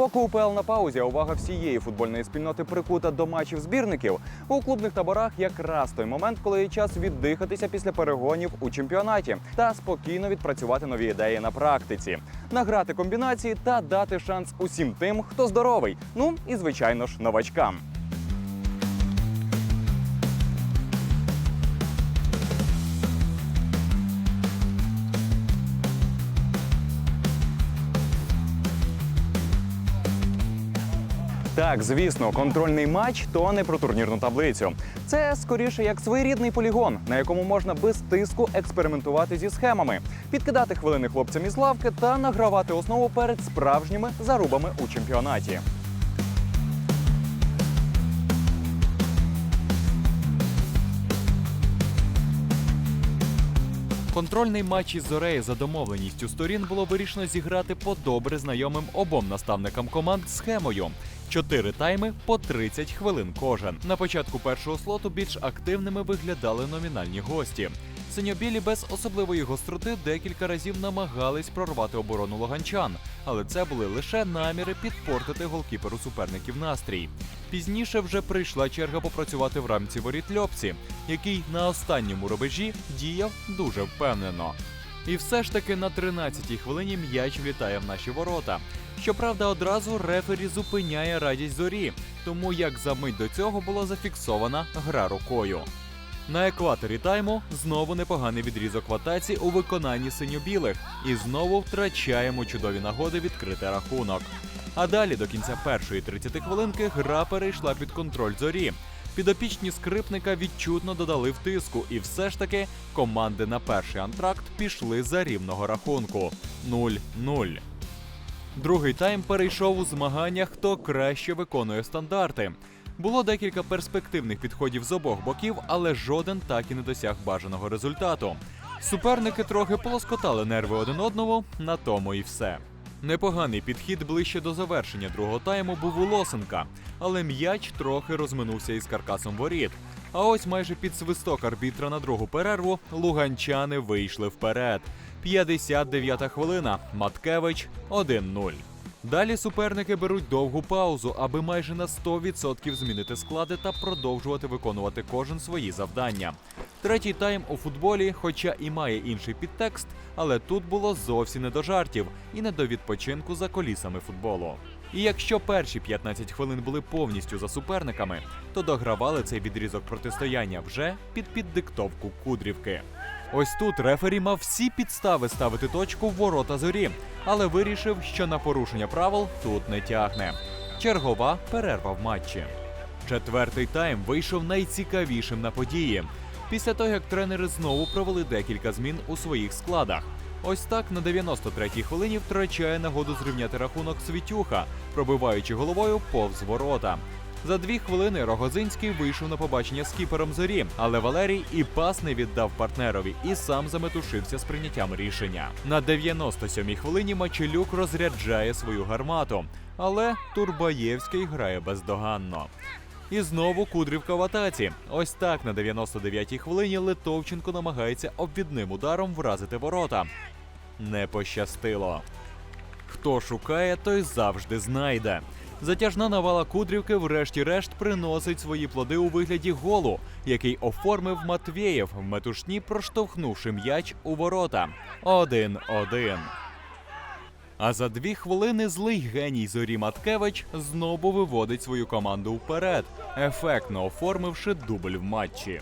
Поки УПЛ на паузі, увага всієї футбольної спільноти прикута до матчів збірників. У клубних таборах якраз той момент, коли є час віддихатися після перегонів у чемпіонаті та спокійно відпрацювати нові ідеї на практиці, награти комбінації та дати шанс усім тим, хто здоровий. Ну і звичайно ж новачкам. Так, звісно, контрольний матч то не про турнірну таблицю. Це скоріше як своєрідний полігон, на якому можна без тиску експериментувати зі схемами, підкидати хвилини хлопцям із лавки та награвати основу перед справжніми зарубами у чемпіонаті. Контрольний матч із Зорею за домовленістю сторін було вирішено зіграти по добре знайомим обом наставникам команд схемою. Чотири тайми по 30 хвилин кожен. На початку першого слоту більш активними виглядали номінальні гості. Синьобілі без особливої гостроти декілька разів намагались прорвати оборону логанчан, але це були лише наміри підпортити голкіперу суперників настрій. Пізніше вже прийшла черга попрацювати в рамці воріт Льопці, який на останньому рубежі діяв дуже впевнено. І все ж таки на 13-й хвилині м'яч влітає в наші ворота. Щоправда, одразу рефері зупиняє радість зорі, тому як за мить до цього була зафіксована гра рукою. На екваторі тайму знову непоганий відрізок в атаці у виконанні синьо-білих, і знову втрачаємо чудові нагоди відкрити рахунок. А далі до кінця першої 30 хвилинки гра перейшла під контроль зорі. Підопічні скрипника відчутно додали в тиску, і все ж таки команди на перший антракт пішли за рівного рахунку 0-0. Другий тайм перейшов у змаганнях, хто краще виконує стандарти. Було декілька перспективних підходів з обох боків, але жоден так і не досяг бажаного результату. Суперники трохи полоскотали нерви один одному, на тому і все. Непоганий підхід ближче до завершення другого тайму був у Лосенка, але м'яч трохи розминувся із каркасом воріт. А ось майже під свисток арбітра на другу перерву луганчани вийшли вперед. 59-та хвилина. Маткевич 1-0. Далі суперники беруть довгу паузу, аби майже на 100% змінити склади та продовжувати виконувати кожен свої завдання. Третій тайм у футболі, хоча і має інший підтекст, але тут було зовсім не до жартів і не до відпочинку за колісами футболу. І якщо перші 15 хвилин були повністю за суперниками, то догравали цей відрізок протистояння вже під піддиктовку Кудрівки. Ось тут рефері мав всі підстави ставити точку в ворота зорі, але вирішив, що на порушення правил тут не тягне. Чергова перерва в матчі. Четвертий тайм вийшов найцікавішим на події. Після того, як тренери знову провели декілька змін у своїх складах. Ось так на 93-й хвилині втрачає нагоду зрівняти рахунок Світюха, пробиваючи головою повз ворота. За дві хвилини Рогозинський вийшов на побачення з кіпером зорі, але Валерій і пас не віддав партнерові і сам заметушився з прийняттям рішення. На 97-й хвилині Мачелюк розряджає свою гармату, але Турбаєвський грає бездоганно. І знову Кудрівка в атаці. Ось так на 99-й хвилині Литовченко намагається обвідним ударом вразити ворота. Не пощастило. Хто шукає, той завжди знайде. Затяжна навала Кудрівки, врешті-решт, приносить свої плоди у вигляді голу, який оформив Матвєєв в метушні, проштовхнувши м'яч у ворота. 1-1. А за дві хвилини злий геній зорі Маткевич знову виводить свою команду вперед, ефектно оформивши дубль в матчі.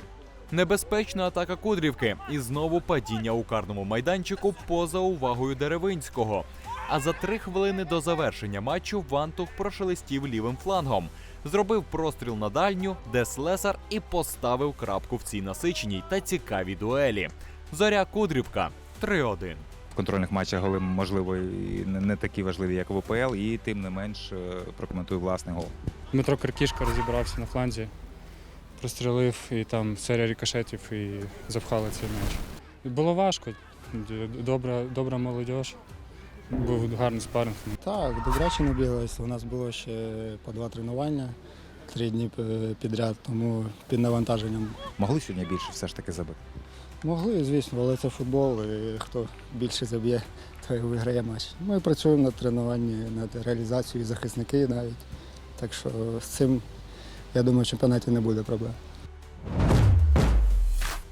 Небезпечна атака Кудрівки і знову падіння у карному майданчику поза увагою Деревинського. А за три хвилини до завершення матчу Вантух прошелестів лівим флангом, зробив простріл на дальню, де Слесар і поставив крапку в цій насиченій та цікавій дуелі. Зоря Кудрівка 3-1. В контрольних матчах голи, можливо, і не такі важливі, як в УПЛ, і тим не менш е, прокоментую власний гол. Дмитро Каркішка розібрався на фланзі, прострілив і там серія рикошетів і запхали цей. І Було важко. Добра, добра молодь. Був гарний спаринг. Так, добряче не біглось. У нас було ще по два тренування три дні підряд, тому під навантаженням. Могли сьогодні більше все ж таки забити. Могли, звісно, але це футбол, і хто більше заб'є, той виграє матч. Ми працюємо над тренуванням, над реалізацією захисники навіть. Так що з цим, я думаю, в чемпіонаті не буде проблем.